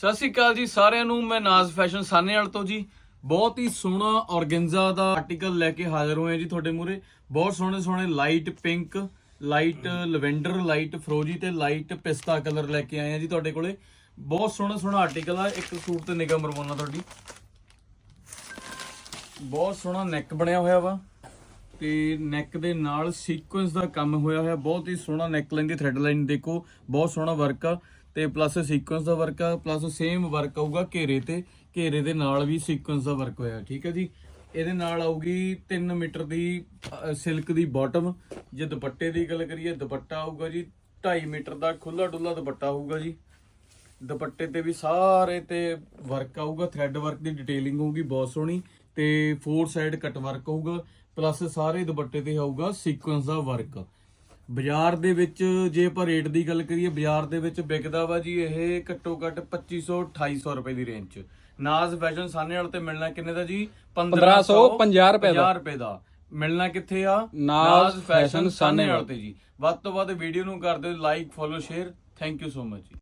ਸਤਿ ਸ਼੍ਰੀ ਅਕਾਲ ਜੀ ਸਾਰਿਆਂ ਨੂੰ, ਮੈਂ ਨਾਜ਼ ਫੈਸ਼ਨ ਸਾਨੇਵਾਲ ਤੋਂ ਜੀ। ਬਹੁਤ ਹੀ ਸੋਹਣਾ ਔਰਗੈਂਜ਼ਾ ਦਾ ਆਰਟੀਕਲ ਲੈ ਕੇ ਹਾਜ਼ਰ ਹੋਏ ਜੀ ਤੁਹਾਡੇ ਮੂਰੇ ਬਹੁਤ ਸੋਹਣੇ ਸੋਹਣੇ light pink light lavender light ਫਰੋਜੀ ਤੇ ਲਾਈਟ ਪਿਸਤਾ ਕਲਰ ਲੈ ਕੇ ਆਏ ਹਾਂ ਜੀ ਤੁਹਾਡੇ ਕੋਲੇ। ਬਹੁਤ ਸੋਹਣਾ ਸੋਹਣਾ ਆਰਟੀਕਲ ਆ, ਇੱਕ ਸੂਟ ਤੇ ਨਿਗਾਹ ਮਰਵਾਉਣਾ ਤੁਹਾਡੀ। ਬਹੁਤ ਸੋਹਣਾ ਨੈਕ ਬਣਿਆ ਹੋਇਆ ਵਾ ਤੇ ਨੈਕ ਦੇ ਨਾਲ ਸੀਕੁਐਂਸ ਦਾ ਕੰਮ ਹੋਇਆ ਹੋਇਆ। ਬਹੁਤ ਹੀ ਸੋਹਣਾ ਨੈਕ ਲਾਈਨ ਦੀ ਥ੍ਰੈਡ ਲਾਈਨ ਦੇਖੋ, ਬਹੁਤ ਸੋਹਣਾ ਵਰਕ ਆ। ਤੇ ਪਲੱਸ ਸੀਕੁਐਂਸ ਦਾ ਵਰਕ ਆ ਪਲੱਸ ਸੇਮ ਵਰਕ ਆਊਗਾ ਘੇਰੇ ਤੇ, ਘੇਰੇ ਦੇ ਨਾਲ ਵੀ ਸੀਕੁਐਂਸ ਦਾ ਵਰਕ ਹੋਇਆ, ਠੀਕ ਹੈ ਜੀ? ਇਹਦੇ ਨਾਲ ਆਊਗੀ 3 ਮੀਟਰ ਦੀ ਸਿਲਕ ਦੀ ਬਾਟਮ ਜੇ ਦੁਪੱਟੇ ਦੀ ਗੱਲ ਕਰੀਏ, ਦੁਪੱਟਾ ਆਊਗਾ ਜੀ 2.5 ਮੀਟਰ ਦਾ ਖੁੱਲਾ ਡੁੱਲਾ ਦੁਪੱਟਾ ਹੋਊਗਾ ਜੀ। ਦੁਪੱਟੇ ਤੇ ਵੀ ਸਾਰੇ ਤੇ ਵਰਕ ਆਊਗਾ ਥ੍ਰੈਡ ਵਰਕ ਦੀ ਡਿਟੇਲਿੰਗ ਹੋਊਗੀ ਬਹੁਤ ਸੋਹਣੀ, ਤੇ ਫੋਰ ਸਾਈਡ ਕੱਟ ਵਰਕ ਹੋਊਗਾ ਪਲੱਸ ਸਾਰੇ ਦੁਪੱਟੇ ਤੇ ਆਊਗਾ ਸੀਕੁਐਂਸ ਦਾ ਵਰਕ ਬਾਜ਼ਾਰ ਦੇ ਵਿੱਚ ਜੇ ਆਪਾਂ ਰੇਟ ਦੀ ਗੱਲ ਕਰੀਏ ਬਾਜ਼ਾਰ ਦੇ ਵਿੱਚ ਵਿਕਦਾ ਵਾ ਜੀ ਇਹ ਘੱਟੋ ਘੱਟ 2500 2800 ਰੁਪਏ ਦੀ ਰੇਂਜ ਚ। ਨਾਜ਼ ਫੈਸ਼ਨ ਸਾਨੇ ਵਾਲੇ ਤੇ ਮਿਲਣਾ ਕਿੰਨੇ ਦਾ ਜੀ? 1550 ਰੁਪਏ ਦਾ। 50 ਰੁਪਏ ਦਾ। ਮਿਲਣਾ ਕਿੱਥੇ ਆ? ਨਾਜ਼ ਫੈਸ਼ਨ ਸਾਨੇ ਵਾਲੇ ਤੇ ਜੀ। ਵੱਧ ਤੋਂ ਵੱਧ ਵੀਡੀਓ ਨੂੰ ਕਰ ਦਿਓ like follow share thank you so much